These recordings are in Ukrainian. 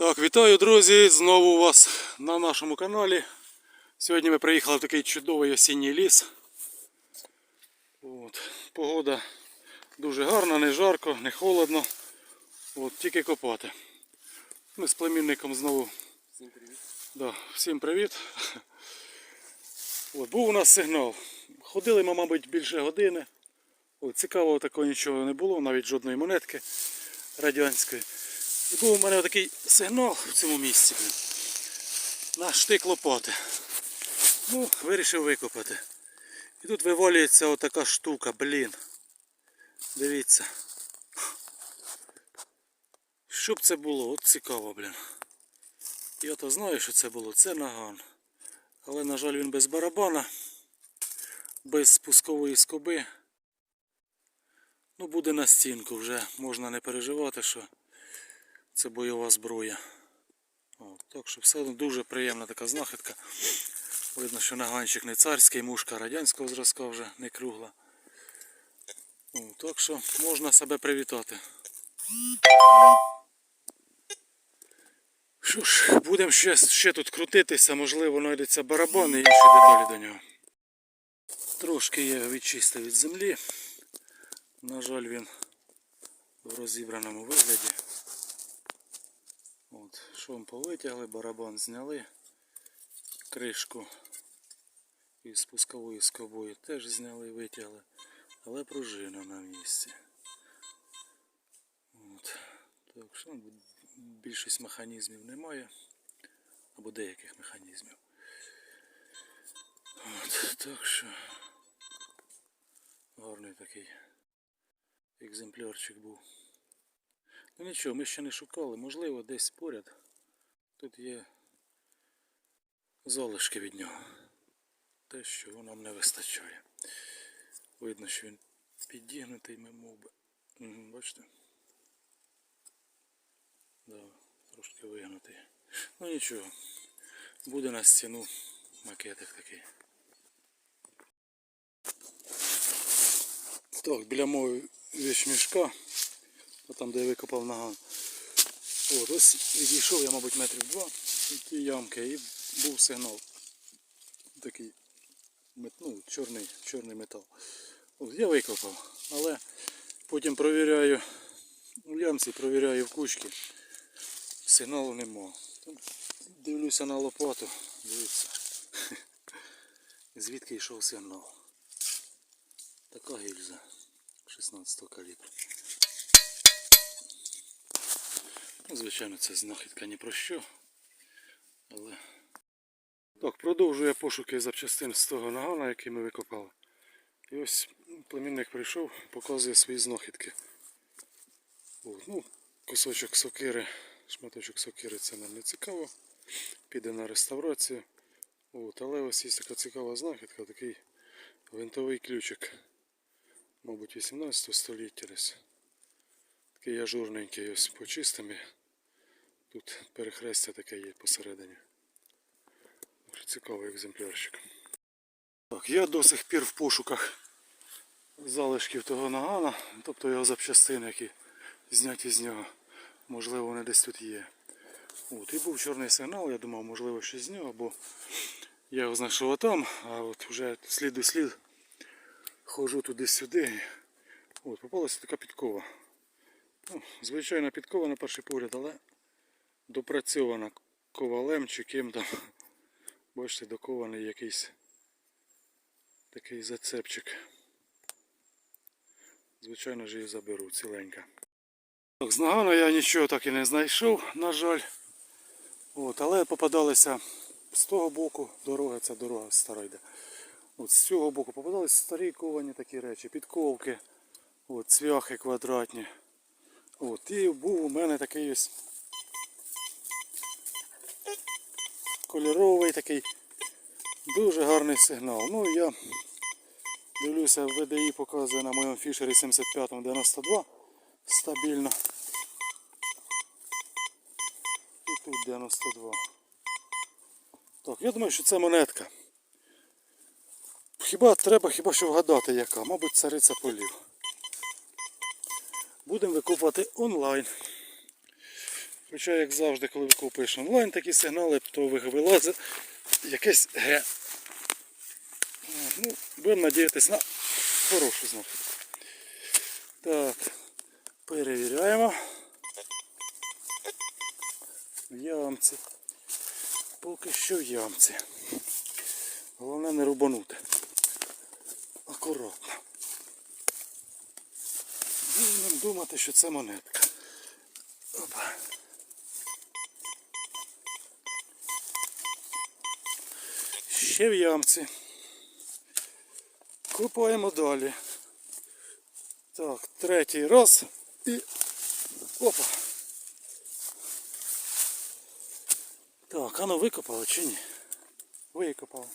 Так, вітаю, друзі! Знову у вас на нашому каналі. Сьогодні ми приїхали в такий чудовий осінній ліс. От. Погода дуже гарна, не жарко, не холодно. От, тільки копати. Ми з племінником знову. Всім привіт. Да, всім привіт. От, був у нас сигнал. Ходили ми, мабуть, більше години. От, цікавого такого нічого не було, навіть жодної монетки радянської. Був у мене такий сигнал в цьому місці. Блін. На штик лопати. Ну, вирішив викопати. І тут вивалюється отака штука, блін. Дивіться. Що б це було? От цікаво, блін. Я то знаю, що це було. Це наган. Але, на жаль, він без барабана, без спускової скоби. Ну, буде на стінку вже. Можна не переживати, що це бойова зброя. О, так що все одно дуже приємна така знахідка. Видно, що наганчик не царський, мушка радянського зразка вже не кругла. Так що можна себе привітати. Що ж, будемо ще, ще тут крутитися, можливо, знайдеться барабан і інші деталі до нього. Трошки я відчистив від землі. На жаль, він в розібраному вигляді. Шум повитягли, барабан зняли, кришку із спусковою скобою теж зняли, витягли, але пружина на місці. От. Так що більшість механізмів немає, або деяких механізмів. От, так що гарний такий екземплярчик був. Ну нічого, ми ще не шукали, можливо, десь поряд. Тут є залишки від нього. Те, що нам не вистачає. Видно, що він підігнутий, ми мов би. Бачите? Да, трошки вигнутий. Ну нічого. Буде на стіну макетик такий. Так, біля мого вещмішка, там де я викопав наган. От, ось відійшов я, мабуть, метрів два від тієї ямки і був сигнал. Такий ну, чорний, чорний метал. От, я викопав, але потім провіряю у ямці, провіряю в кучці. Сигналу нема. Дивлюся на лопату, дивіться. Звідки йшов сигнал. Така гільза 16 калібру. Ну, звичайно, це знахідка ні про що. Але... Так, продовжую пошуки запчастин з того нагана, який ми викопали. І ось племінник прийшов, показує свої знахідки. От, ну, кусочок сокири, шматочок сокири це нам не цікаво. Піде на реставрацію. От, але ось є така цікава знахідка, такий винтовий ключик. Мабуть, 18 століття десь. Такий ажурненький ось почистимо. Тут перехрестя таке є посередині. Дуже Цікавий екземплярчик. Так, я до сих пір в пошуках залишків того нагана, тобто його запчастин, які зняті з нього. Можливо, вони десь тут є. От, і був чорний сигнал, я думав, можливо, щось з нього, бо я його знайшов там, а от вже слід до слід ходжу туди-сюди. От, попалася така підкова. Ну, звичайна підкова на перший погляд, але допрацьована ковалем чи ким там. Бачите, докований якийсь такий зацепчик. Звичайно ж її заберу ціленька. Так, з нагана я нічого так і не знайшов, на жаль. От, але попадалися з того боку дороги, це дорога стара йде. От з цього боку попадалися старі ковані такі речі, підковки, от, цвяхи квадратні. От, і був у мене такий ось кольоровий такий дуже гарний сигнал. Ну я дивлюся, VDI показує на моєму фішері 75-92 стабільно. І тут 92. Так, я думаю, що це монетка. Хіба треба хіба що вгадати яка? Мабуть, цариця полів. Будемо викопувати онлайн. Хоча, як завжди, коли викупуєш онлайн такі сигнали, то вилазить якесь Г. Ну, будемо надіятися на хорошу знахідку. Так, перевіряємо. В ямці. Поки що в ямці. Головне не рубанути. Акуратно. Будемо думати, що це монетка. Опа. Ще в ямці. Купаємо далі. Так, третій раз і. Опа. Так, а ну викопали чи ні? Викопали.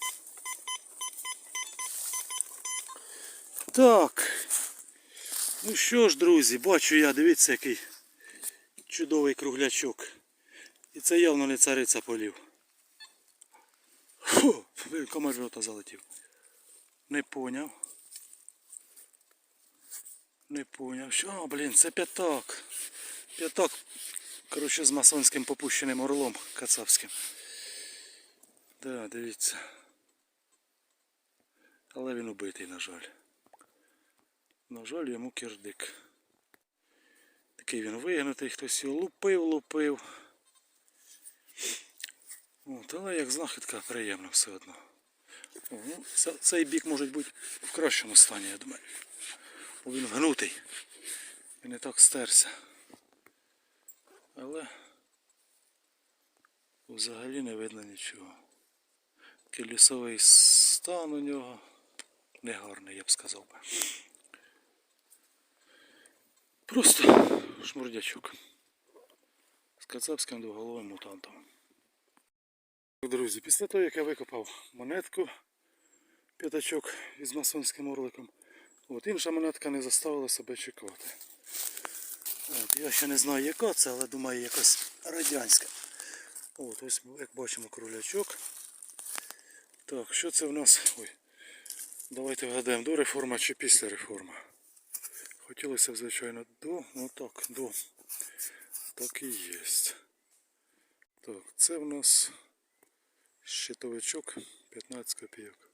Так. Ну що ж, друзі, бачу я, дивіться, який чудовий круглячок. І це явно не цариця полів. Фу, комар рота залетів. Не поняв. Не поняв. Що, блін, це п'ятак. П'ятак. Коротше, з масонським попущеним орлом кацапським. Да, дивіться. Але він убитий, на жаль. На жаль, йому кирдик. Такий він вигнутий, хтось його лупив, лупив. От, але як знахідка приємно все одно. Ну, це- цей бік може бути в кращому стані, я думаю. Бо він гнутий. Він не так стерся. Але взагалі не видно нічого. Такий стан у нього негарний, я б сказав би. Просто шмурдячок. З кацапським двоголовим мутантом. Друзі, після того, як я викопав монетку, п'ятачок із масонським орликом, от інша монетка не заставила себе чекати. От, я ще не знаю яка це, але думаю якась радянська. От, ось як бачимо кролячок. Так, що це в нас? Ой. Давайте вгадаємо, до реформи чи після реформи. Хотілося б, звичайно, до, ну так, до. Так і є. Так, це в нас щитовичок 15 копійок.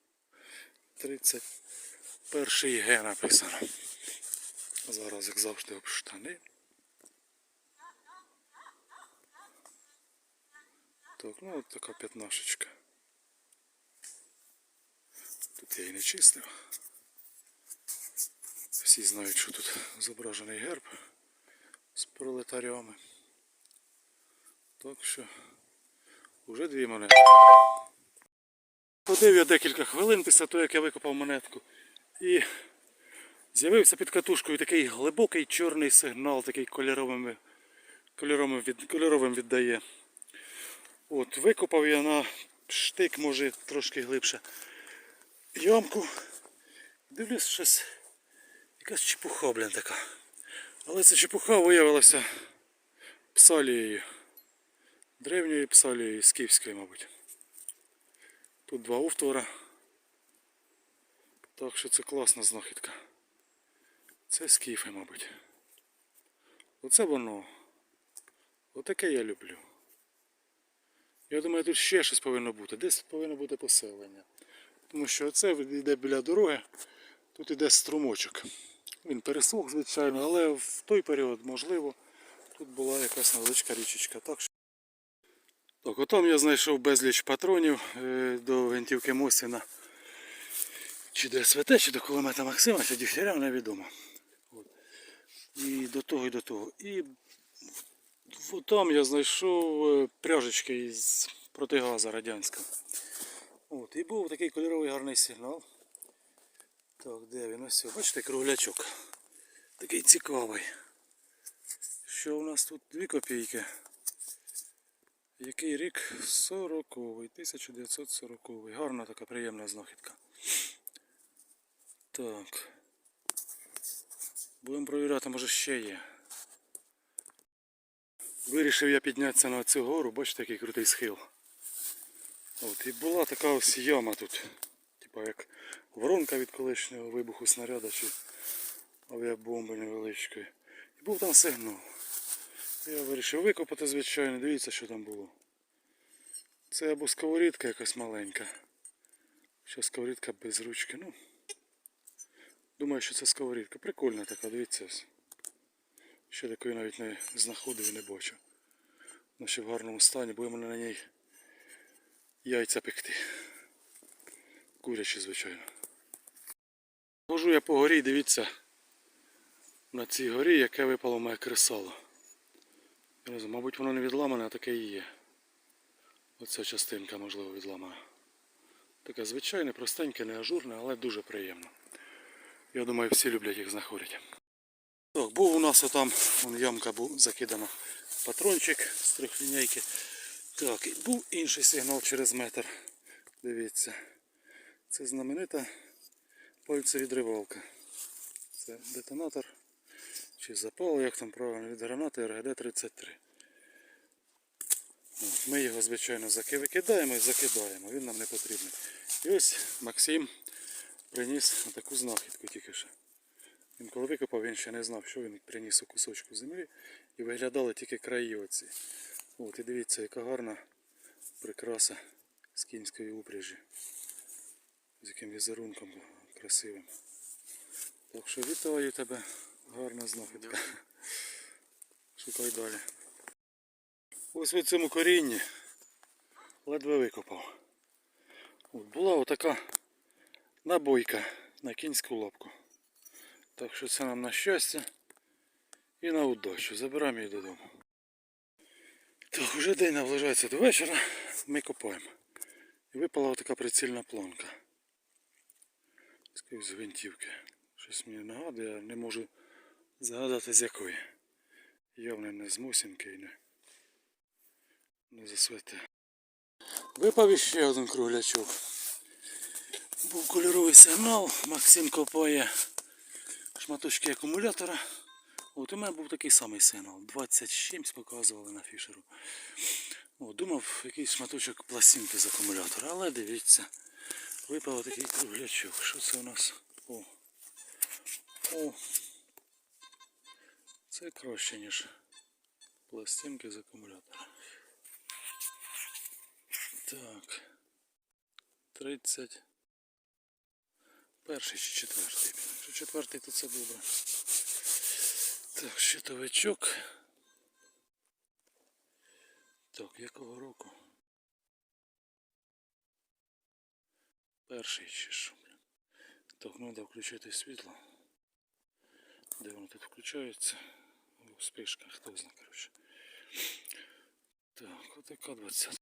31 Г написано. Зараз, як завжди, об штани. Так, ну от така п'ятнашечка. Тут я і не чистив. Всі знають, що тут зображений герб з пролетарями. Так що вже дві монетки. Ходив я декілька хвилин після того, як я викопав монетку. І з'явився під катушкою такий глибокий чорний сигнал, такий кольоровим, кольоровим, від, кольоровим віддає. От, викопав я на штик, може трошки глибше ямку. Дивлюсь щось. Якась чепуха, блін, така. Але ця чепуха виявилася псалією. Древньою псалією, скіфською, мабуть. Тут два овтора. Так що це класна знахідка. Це скіфи, мабуть. Оце воно. Отаке я люблю. Я думаю, тут ще щось повинно бути. Десь повинно бути поселення. Тому що це йде біля дороги, тут іде струмочок. Він пересох, звичайно, але в той період, можливо, тут була якась невеличка річечка. Так отам я знайшов безліч патронів е, до гвинтівки Мосіна. Чи до СВТ, чи до кулемета Максима, чи Дігтяря, невідомо. От. І до того, і до того. І там я знайшов е, пряжечки із протигаза радянського. От, і був такий кольоровий гарний сигнал. Так, де він? Ось, бачите, круглячок. Такий цікавий. Що у нас тут? Дві копійки. Який рік? 40-й, 1940-й. Гарна така приємна знахідка. Так. Будемо провіряти, може ще є. Вирішив я піднятися на цю гору, бачите, який крутий схил. От, і була така ось яма тут. Типа як воронка від колишнього вибуху снаряда чи авіабомби невеличкої. І був там сигнал. Я вирішив викопати, звичайно, дивіться, що там було. Це або сковорідка якась маленька. Ще сковорідка без ручки. Ну, думаю, що це сковорідка. Прикольна така, дивіться. Ще такої навіть не знаходив і не бачу. Вона ще в гарному стані, будемо на ній яйця пекти. Курячі, звичайно. Хожу я по горі, дивіться, на цій горі, яке випало моє кресало. Я не знаю, мабуть, воно не відламане, а таке і є. Оця частинка, можливо, відламана. Таке звичайне, простеньке, не ажурне, але дуже приємно. Я думаю, всі люблять їх знаходити. Так, був у нас отам вон ямка був закидана патрончик з трьохлінійки. Так, і був інший сигнал через метр. Дивіться. Це знаменита пальцевідривалка. Це детонатор чи запал, як там правильно, від гранати РГД-33. Ми його, звичайно, викидаємо і закидаємо, він нам не потрібний. І ось Максим приніс таку знахідку тільки що. Він коли викопав, він ще не знав, що він приніс у кусочку землі і виглядали тільки краї оці. От і дивіться, яка гарна прикраса з кінської упряжі. З яким візерунком красивим. Так що вітаю тебе, гарна знахідка. Шукай далі. Ось в цьому корінні ледве викопав. От була отака набойка на кінську лапку. Так що це нам на щастя і на удачу. Забираємо її додому. Так, вже день наближається до вечора. Ми копаємо. І випала така прицільна планка. З гвинтівки. Щось мені нагадує, я не можу згадати з якої. Явно не з мусинки і не, не засвете. Випав іще один круглячок. Був кольоровий сигнал, Максим копає шматочки акумулятора. От у мене був такий самий сигнал. 20 з чимсь показували на фішеру. О, думав якийсь шматочок пластинки з акумулятора, але дивіться, випав такий круглячок. Що це у нас? О. О. Це краще, ніж пластинки з акумулятора. Так. 30. Перший чи четвертий. Якщо четвертий, то це добре. Так, щитовичок. Так, якого року? Перший чи що, блін. Так, ну треба включити світло. Де воно тут включається? У спишках, хто знає, коротше. Так, отака 20.